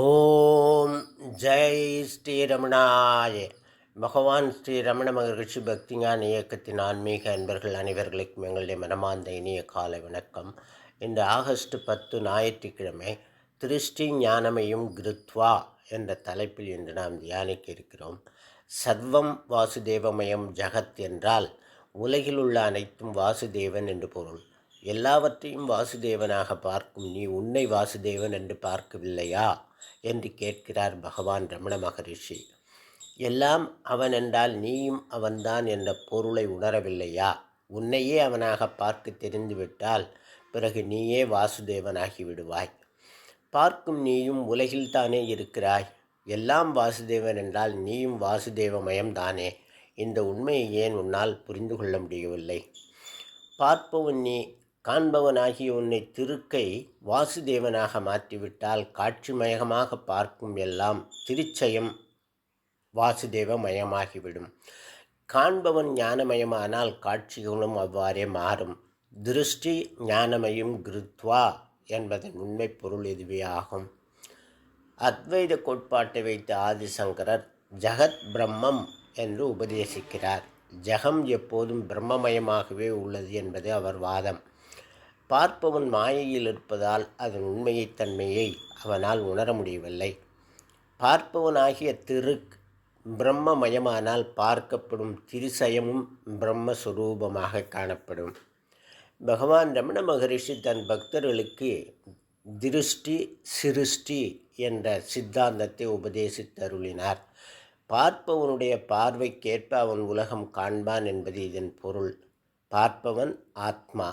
ஓம் ஜெய் ஸ்ரீரமணாய பகவான் ஸ்ரீ ரமண மகரிஷி பக்திஞான இயக்கத்தின் ஆன்மீக அன்பர்கள் அனைவர்களுக்கும் எங்களுடைய மனமார்ந்த இனிய காலை வணக்கம். இந்த ஆகஸ்ட் பத்து ஞாயிற்றுக்கிழமை திருஷ்டி ஞானமையும் கிருத்வா என்ற தலைப்பில் இன்று நாம் தியானிக்க இருக்கிறோம். சர்வம் வாசுதேவமயம் ஜகத் என்றால் உலகில் உள்ள அனைத்தும் வாசுதேவன் என்று பொருள். எல்லாவற்றையும் வாசுதேவனாக பார்க்கும் நீ உன்னை வாசுதேவன் என்று பார்க்கவில்லையா? என்று கேட்கிறார் பகவான் ரமண மகரிஷி. எல்லாம் அவன் என்றால் நீயும் அவன்தான் என்ற பொருளை உணரவில்லையா? உன்னையே அவனாக பார்த்து தெரிந்துவிட்டால் பிறகு நீயே வாசுதேவனாகி விடுவாய். பார்க்கும் நீயும் உலகில் தானே இருக்கிறாய். எல்லாம் வாசுதேவன் என்றால் நீயும் வாசுதேவமயம் தானே. இந்த உண்மையை ஏன் உன்னால் புரிந்து கொள்ள முடியவில்லை? பார்ப்பவன் நீ காண்பவனாகிய உன்னை திருக்கை வாசுதேவனாக மாற்றிவிட்டால் காட்சிமயமாக பார்க்கும் எல்லாம் திருச்சயம் வாசுதேவமயமாகிவிடும் காண்பவன் ஞானமயமானால் காட்சிகளும் அவ்வாறே மாறும். திருஷ்டி ஞானமயம் கிருத்வா என்பதன் உண்மை பொருள் இதுவே ஆகும். அத்வைத கோட்பாட்டை வைத்த ஆதிசங்கரர் ஜகத் பிரம்மம் என்று உபதேசிக்கிறார். ஜகம் எப்போதும் பிரம்மமயமாகவே உள்ளது என்பது அவர் வாதம். பார்ப்பவன் மாயையில் இருப்பதால் அதன் உண்மையை தன்மையை அவனால் உணர முடியவில்லை. பார்ப்பவனாகிய திருக் பிரம்மமயமானால் பார்க்கப்படும் திருசயமும் பிரம்மஸ்வரூபமாக காணப்படும். பகவான் ரமண மகரிஷி தன் பக்தர்களுக்கு திருஷ்டி சிருஷ்டி என்ற சித்தாந்தத்தை உபதேசித்தருளினார். பார்ப்பவனுடைய பார்வைக்கேற்ப அவன் உலகம் காண்பான் என்பது இதன் பொருள். பார்ப்பவன் ஆத்மா.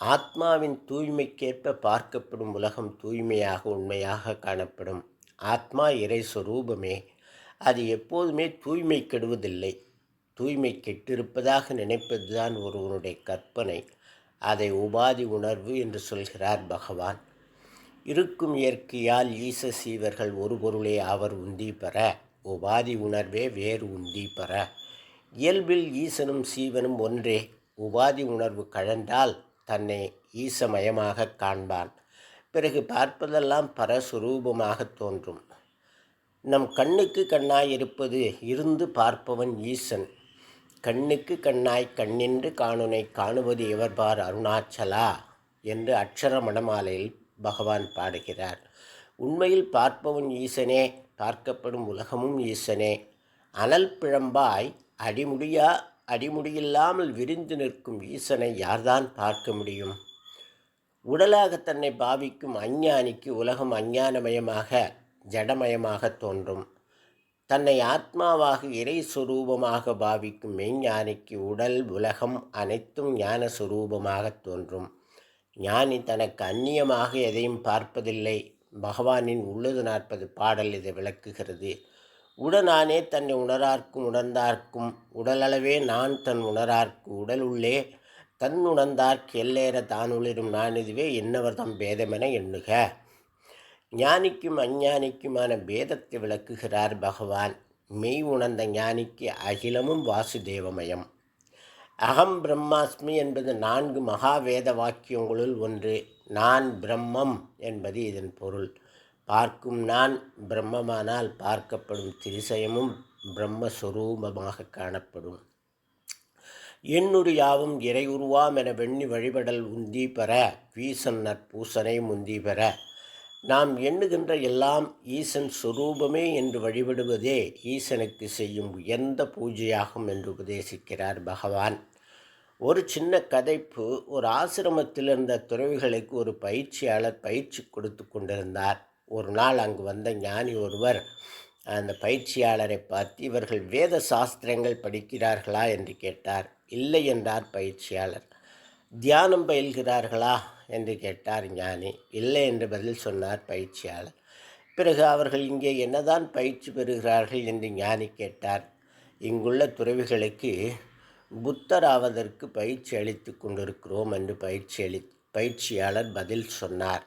ஆத்மாவின் தூய்மைக்கேற்ப பார்க்கப்படும் உலகம் தூய்மையாக உண்மையாக காணப்படும். ஆத்மா இறை சொரூபமே. அது எப்போதுமே தூய்மை கெடுவதில்லை. தூய்மை கெட்டிருப்பதாக நினைப்பதுதான் ஒருவனுடைய கற்பனை. அதை உபாதி உணர்வு என்று சொல்கிறார் பகவான். இருக்கும் இயற்கையால் ஈச சீவர்கள் ஒரு பொருளே அவர் உந்தி பெற. உபாதி உணர்வே வேறு உந்தி பெற. இயல்பில் ஈசனும் சீவனும் ஒன்றே. உபாதி உணர்வு கழன்றால் தன்னை ஈசமயமாக காண்பான். பிறகு பார்ப்பதெல்லாம் பரஸ்வரூபமாக தோன்றும். நம் கண்ணுக்கு கண்ணாய் இருப்பது இருந்து பார்ப்பவன் ஈசன். கண்ணுக்கு கண்ணாய் கண்ணின்று காணுனை காணுவது எவர்பார் அருணாச்சலா? என்று அக்ஷர மணமாலையில் பகவான் பாடுகிறார். உண்மையில் பார்ப்பவன் ஈசனே பார்க்கப்படும் உலகமும் ஈசனே. அனல் பிழம்பாய் அடிமுடியா அடிமுடியில்லாமல் விரிந்து நிற்கும் ஈசனை யார்தான் பார்க்க முடியும்? உடலாக தன்னை பாவிக்கும் அஞ்ஞானிக்கு உலகம் அஞ்ஞானமயமாக ஜடமயமாக தோன்றும். தன்னை ஆத்மாவாக இறை சுரூபமாக பாவிக்கும் மெய்ஞானிக்கு உடல் உலகம் அனைத்தும் ஞான சுரூபமாக தோன்றும். ஞானி தனக்கு அந்நியமாக எதையும் பார்ப்பதில்லை. பகவானின் உள்ளது நாற்பது பாடல் இதை விளக்குகிறது. உடனானே தன்னை உணரார்க்கும் உணர்ந்தார்க்கும் உடலளவே நான் தன் உணரார்க்கு உடல் உள்ளே தன் உணர்ந்தார்க்கு எல்லேற தான் உளிரும் நான் இதுவே என்னவர் தம் பேதமென எண்ணுக. ஞானிக்கும் அஞ்ஞானிக்குமான பேதத்தை விளக்குகிறார் பகவான். மெய் உணர்ந்த ஞானிக்கு அகிலமும் வாசுதேவமயம். அகம் பிரம்மாஸ்மி என்பது நான்கு மகாவேத வாக்கியங்களுள் ஒன்று. நான் பிரம்மம் என்பது இதன் பொருள். பார்க்கும் நான் பிரம்மமானால் பார்க்கப்படும் திரிசயமும் பிரம்மஸ்வரூபமாக காணப்படும். எண்ணுரு யாவும் இறை உருவாம் என வெண்ணி வழிபடல் உந்தி பெற வீசன் நற்பூசனை முந்தி பெற. நாம் எண்ணுகின்ற எல்லாம் ஈசன் சுரூபமே என்று வழிபடுவதே ஈசனுக்கு செய்யும் உயர்ந்த பூஜையாகும் என்று உபதேசிக்கிறார் பகவான். ஒரு சின்ன கதைப்பு ஒரு ஆசிரமத்தில் இருந்த துறவிகளுக்கு ஒரு பயிற்சியாளர் பயிற்சி கொடுத்து கொண்டிருந்தார். ஒரு நாள் அங்கு வந்த ஞானி ஒருவர் அந்த பயிற்சியாளரை பார்த்து இவர்கள் வேத சாஸ்திரங்கள் படிக்கிறார்களா? என்று கேட்டார். இல்லை என்றார் பயிற்சியாளர். தியானம் பயில்கிறார்களா? என்று கேட்டார் ஞானி. இல்லை என்று பதில் சொன்னார் பயிற்சியாளர். பிறகு அவர்கள் இங்கே என்னதான் பயிற்சி பெறுகிறார்கள்? என்று ஞானி கேட்டார். இங்குள்ள துறவிகளுக்கு புத்தராவதற்கு பயிற்சி அளித்து கொண்டிருக்கிறோம் என்று பயிற்சி அளி பயிற்சியாளர் பதில் சொன்னார்.